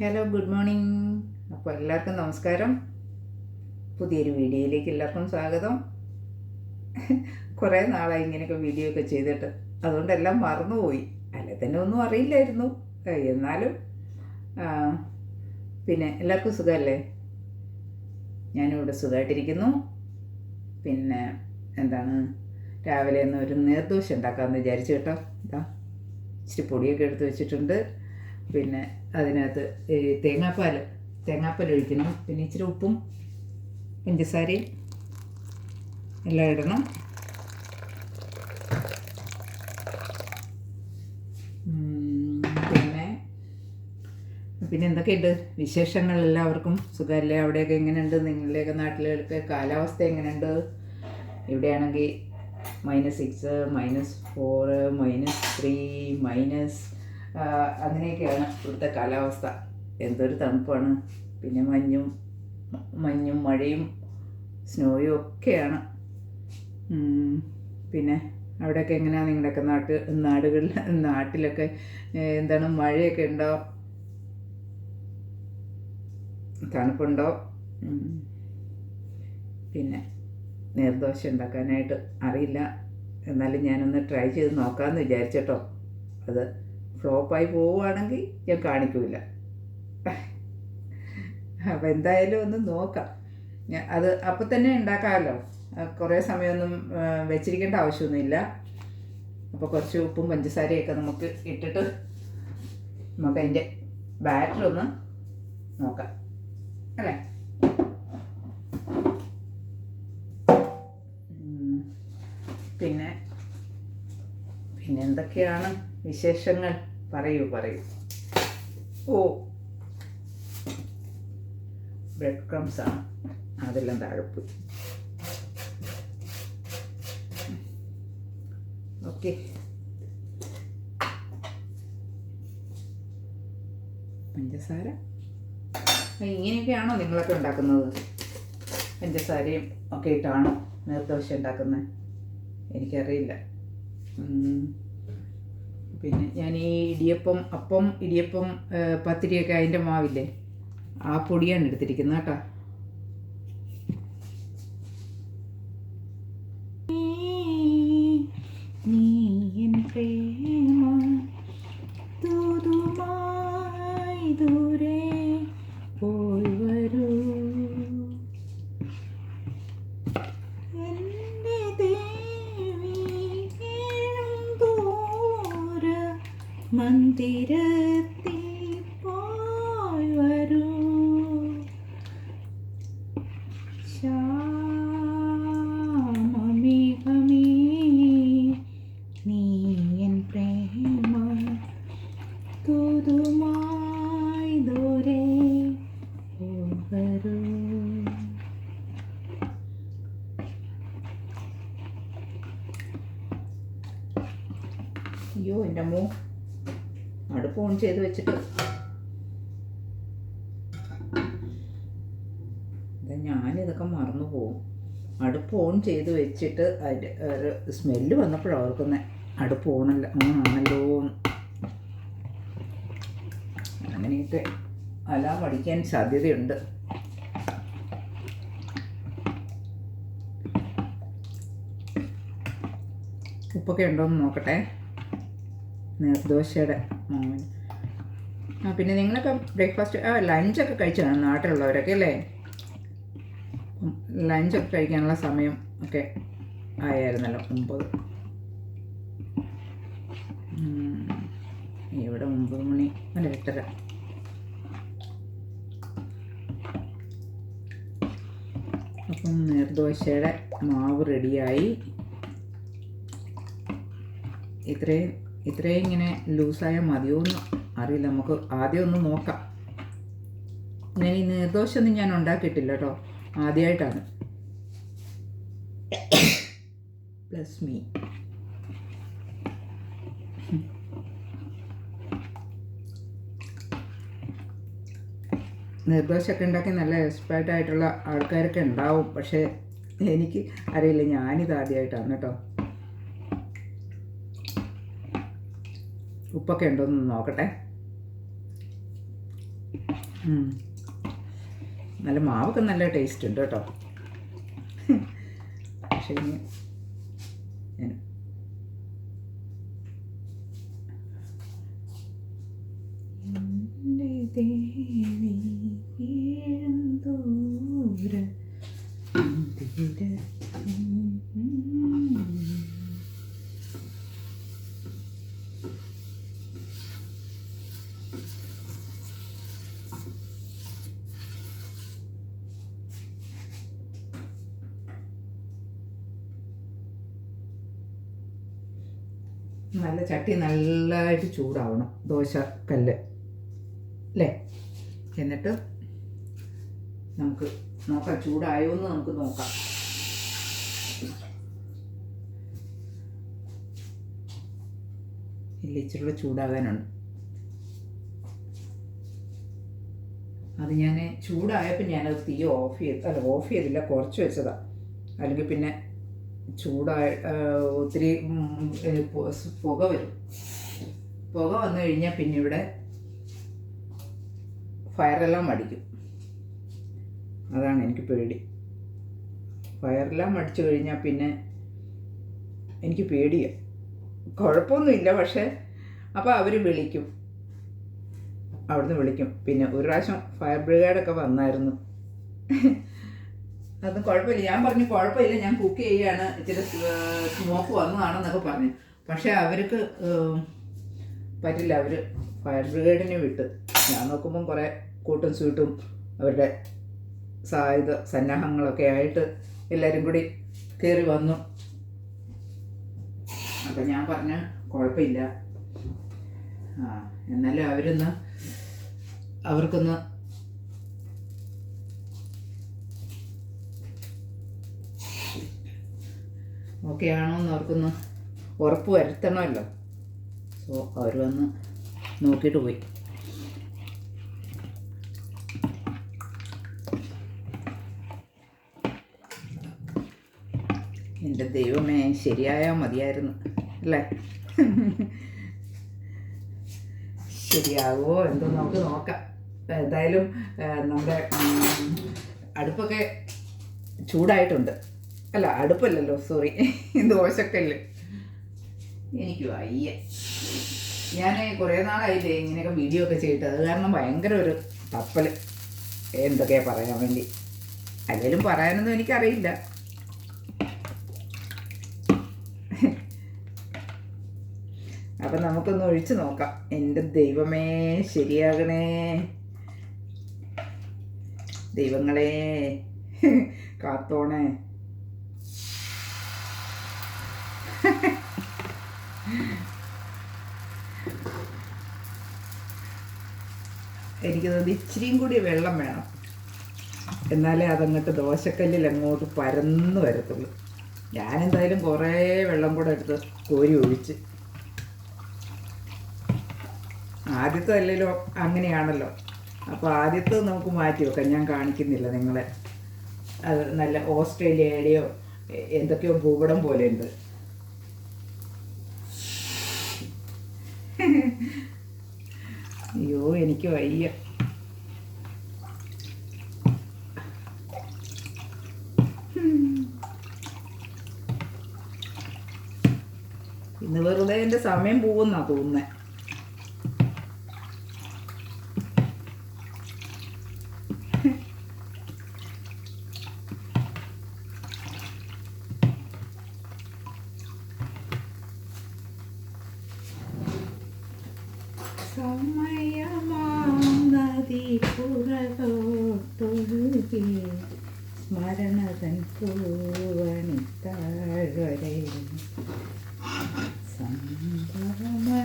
Hello good morning അപ്പോൾ എല്ലാവർക്കും നമസ്കാരം. പുതിയൊരു വീഡിയോയിലേക്ക് എല്ലാവർക്കും സ്വാഗതം. കുറേ നാളായി ഇങ്ങനെയൊക്കെ വീഡിയോ ഒക്കെ ചെയ്തിട്ട്. അതുകൊണ്ടെല്ലാം മറന്നുപോയി. അല്ലെ തന്നെ ഒന്നും അറിയില്ലായിരുന്നു. എന്നാലും പിന്നെ എല്ലാവർക്കും സുഖമല്ലേ? ഞാനിവിടെ സുഖമായിട്ടിരിക്കുന്നു. പിന്നെ എന്താണ്? രാവിലെ ഒന്ന് ഒരു നീർദോശ ഉണ്ടാക്കാമെന്ന് വിചാരിച്ചു കേട്ടോ. ഇതാ ഇച്ചിരി പൊടിയൊക്കെ എടുത്ത് വെച്ചിട്ടുണ്ട്. പിന്നെ അതിനകത്ത് ഈ തേങ്ങാപ്പാൽ തേങ്ങാപ്പാൽ ഒഴിക്കണം. പിന്നെ ഇച്ചിരി ഉപ്പും പഞ്ചസാരയും എല്ലാം ഇടണം. പിന്നെ പിന്നെ എന്തൊക്കെയുണ്ട് വിശേഷങ്ങൾ? എല്ലാവർക്കും സുഖമല്ലേ? അവിടെയൊക്കെ എങ്ങനെയുണ്ട്? നിങ്ങളുടെയൊക്കെ നാട്ടിലൊക്കെ കാലാവസ്ഥ എങ്ങനെയുണ്ട്? ഇവിടെയാണെങ്കിൽ minus six minus four minus three minus അങ്ങനെയൊക്കെയാണ് ഇവിടുത്തെ കാലാവസ്ഥ. എന്തൊരു തണുപ്പാണ്. പിന്നെ മഞ്ഞും മഞ്ഞും മഴയും സ്നോയും ഒക്കെയാണ്. പിന്നെ അവിടെയൊക്കെ എങ്ങനെയാണ് നിങ്ങളുടെയൊക്കെ നാട്ട് നാടുകളിൽ നാട്ടിലൊക്കെ എന്താണ് മഴയൊക്കെ ഉണ്ടോ? തണുപ്പുണ്ടോ? പിന്നെ നീർദോശ ഉണ്ടാക്കാനായിട്ട് അറിയില്ല. എന്നാലും ഞാനൊന്ന് ട്രൈ ചെയ്ത് നോക്കാമെന്ന് വിചാരിച്ചട്ടോ. അത് ഫ്ലോപ്പായി പോവുകയാണെങ്കിൽ ഞാൻ കാണിക്കൂല. അപ്പോൾ എന്തായാലും ഒന്ന് നോക്കാം. ഞാൻ അത് അപ്പം തന്നെ ഉണ്ടാക്കാമല്ലോ. കുറേ സമയമൊന്നും വെച്ചിരിക്കേണ്ട ആവശ്യമൊന്നുമില്ല. അപ്പോൾ കുറച്ച് ഉപ്പും പഞ്ചസാരയൊക്കെ നമുക്ക് ഇട്ടിട്ട് നമുക്ക് അതിന്റെ ബാറ്റർ ഒന്ന് നോക്കാം. അല്ലേ? പിന്നെ പിന്നെ എന്തൊക്കെയാണ് വിശേഷങ്ങൾ? പറയൂ പറയൂ. ഓ. ബ്രെഡ് ക്രംസ് ആണ്. അതെല്ലാം താഴെപ്പ് ഓക്കെ പഞ്ചസാര? ഇങ്ങനെയൊക്കെയാണോ നിങ്ങളൊക്കെ ഉണ്ടാക്കുന്നത്? പഞ്ചസാരയും ഒക്കെ ഇട്ടാണോ നേർദോശ ഉണ്ടാക്കുന്നത്? എനിക്കറിയില്ല. പിന്നെ ഞാൻ ഈ ഇടിയപ്പം അപ്പം ഇടിയപ്പം പത്തിരിയൊക്കെ അതിന്റെ മാവില്ലേ? ആ പൊടിയാണ് എടുത്തിരിക്കുന്നത് കേട്ടോ നീ എൻ പ്രേമ ദൂതുമായി ദൂരെ പോയി വരൂ എന്റെ ദേവി കേഴും ദൂര മന്ദിരത്തിൽ പോയി വരൂ. ശ്യാമമേഘമേ നീ എൻ പ്രേമ തുതുമായി ദൂരെ പോകരൂ. അയ്യോ എന്റെ അമ്മോ അടുപ്പ് ഓൺ ചെയ്ത് വെച്ചിട്ട്. ഞാനിതൊക്കെ മറന്നു പോകും അടുപ്പ് ഓൺ ചെയ്ത് വെച്ചിട്ട് അതിന്റെ ഒരു സ്മെല്ല് വന്നപ്പോഴാണ് ഓർക്കുന്നത് അടുപ്പ് ഓണല്ല ഓണാണല്ലോ. അങ്ങനെയൊക്കെ അലാം അടിക്കാൻ സാധ്യതയുണ്ട്. ഉപ്പൊക്കെ ഉണ്ടോ എന്ന് നോക്കട്ടെ. നിർദോശയുടെ ആ പിന്നെ. നിങ്ങളൊക്കെ ബ്രേക്ക്ഫാസ്റ്റ് ആ ലഞ്ചൊക്കെ കഴിച്ചാണ് നാട്ടിലുള്ളവരൊക്കെ അല്ലേ? ലഞ്ചൊക്കെ കഴിക്കാനുള്ള സമയം ഒക്കെ ആയായിരുന്നല്ലോ ഒമ്പത്. ഇവിടെ ഒമ്പത് മണി അല്ല എട്ടര. അപ്പം നീർദോശയുടെ മാവ് റെഡിയായി ഇത്രയും ഇത്രയും ഇങ്ങനെ ലൂസായാൽ മതിയോന്ന് അറിയില്ല. നമുക്ക് ആദ്യം ഒന്ന് നോക്കാം. ഞാൻ ഈ നീർദോശ ഒന്നും ഞാൻ ഉണ്ടാക്കിയിട്ടില്ല കേട്ടോ ആദ്യമായിട്ടാണ് പ്ലസ് മീ നിർദോഷമൊക്കെ ഉണ്ടാക്കി നല്ല എക്സ്പേർട്ടായിട്ടുള്ള ആൾക്കാരൊക്കെ ഉണ്ടാവും. പക്ഷേ എനിക്ക് അറിയില്ല. ഞാനിത് ആദ്യമായിട്ടാണ് കേട്ടോ. ഉപ്പൊക്കെ ഉണ്ടോയെന്ന് നോക്കട്ടെ. നല്ല മാവൊക്കെ നല്ല ടേസ്റ്റ് ഉണ്ട് കേട്ടോ പക്ഷേ ഞാൻ ദേവി ദൂരെ തീരെ നല്ല ചട്ടി നല്ലതായിട്ട് ചൂടാവണം. ദോശ കല്ല്. അല്ലേ എന്നിട്ട് നമുക്ക് നോക്കാം ചൂടായോ എന്ന് നമുക്ക് നോക്കാം. ഇല്ല ഇച്ചിരി ചൂടാകാനുണ്ട്. അത് ഞാൻ ചൂടായപ്പോൾ ഞാനത് തീ ഓഫ് ചെയ്ത് അല്ല ഓഫ് ചെയ്തില്ല കുറച്ച് വെച്ചതാണ് അല്ലെങ്കിൽ പിന്നെ ചൂടായ ഒത്തിരി പുക വരും. പുക വന്നു കഴിഞ്ഞാൽ പിന്നെ ഇവിടെ ഫയറെല്ലാം അടിക്കും അതാണ് എനിക്ക് പേടി. ഫയറെല്ലാം അടിച്ചു കഴിഞ്ഞാൽ പിന്നെ എനിക്ക് പേടിയാണ് കുഴപ്പമൊന്നുമില്ല പക്ഷേ അപ്പോൾ അവർ വിളിക്കും. അവിടുന്ന് വിളിക്കും. പിന്നെ ഒരു പ്രാവശ്യം ഫയർ ബ്രിഗേഡൊക്കെ വന്നായിരുന്നു. അതൊന്നും കുഴപ്പമില്ല. ഞാൻ പറഞ്ഞു കുഴപ്പമില്ല ഞാൻ കുക്ക് ചെയ്യാണ്. ഇച്ചിരി സ്മോക്ക് വന്നതാണെന്നൊക്കെ പറഞ്ഞു. പക്ഷേ അവർക്ക് പറ്റില്ല. അവർ ഫയർ ബ്രിഗേഡിനെ വിട്ട്. ഞാൻ നോക്കുമ്പം കുറേ കൂട്ടും സ്വീട്ടും അവരുടെ സായുധ സന്നാഹങ്ങളൊക്കെ ആയിട്ട് എല്ലാവരും കൂടി കയറി വന്നു. അപ്പം ഞാൻ പറഞ്ഞ കുഴപ്പമില്ല. ആ എന്നാലും അവരൊന്ന് അവർക്കൊന്ന് ഓക്കെ എന്ന് അവർക്കൊന്ന് ഉറപ്പ് വരുത്തണമല്ലോ. സോ അവർ വന്ന് നോക്കിയിട്ട് പോയി. എന്റെ ദൈവമേ ശരിയായാൽ മതിയായിരുന്നു അല്ലേ? ശരിയാകുമോ എന്തോ നമുക്ക് നോക്കാം. എന്തായാലും നമ്മുടെ അടുപ്പൊക്കെ ചൂടായിട്ടുണ്ട്. അല്ല അടുപ്പല്ലല്ലോ സോറി ദോശക്കല്ല്. എനിക്ക് വയ്യ. ഞാൻ കുറേ നാളായില്ലേ ഇങ്ങനെയൊക്കെ വീഡിയോ ഒക്കെ ചെയ്തിട്ട്. അത് കാരണം ഭയങ്കര ഒരു തപ്പൽ എന്തൊക്കെയാ പറയാൻ വേണ്ടി. അല്ലെങ്കിലും പറയാനൊന്നും എനിക്കറിയില്ല. അപ്പം നമുക്കൊന്ന് ഒഴിച്ചു നോക്കാം. എന്റെ ദൈവമേ ശരിയാകണേ. ദൈവങ്ങളെ കാത്തോണേ. എനിക്ക് തോന്നുന്നു ഇച്ചിരിയും കൂടി വെള്ളം വേണം. എന്നാലേ അതങ്ങോട്ട് ദോശക്കല്ലിൽ അങ്ങോട്ട് പരന്ന് വരത്തുള്ളൂ. ഞാനെന്തായാലും കുറേ വെള്ളം കൂടെ എടുത്ത് കോരി ഒഴിച്ച്. ആദ്യത്തെ അല്ലല്ലോ അങ്ങനെയാണല്ലോ. അപ്പോൾ ആദ്യത്തെ നമുക്ക് മാറ്റി വെക്കാം. ഞാൻ കാണിക്കുന്നില്ല നിങ്ങളെ. അത് നല്ല ഓസ്ട്രേലിയയുടെയോ എന്തൊക്കെയോ ഭൂപടം പോലെ ഉണ്ട് അയ്യോ എനിക്ക് വയ്യ. ഇന്ന് വെറുതെ എന്റെ സമയം പോകുന്നാ തോന്നുന്നത് സമയമാം നദി പുറകോട്ടൊഴുകി സ്മരണതൻ പൂവണിത്താഴ്വരയിൽ സംഭവമലരുകൾ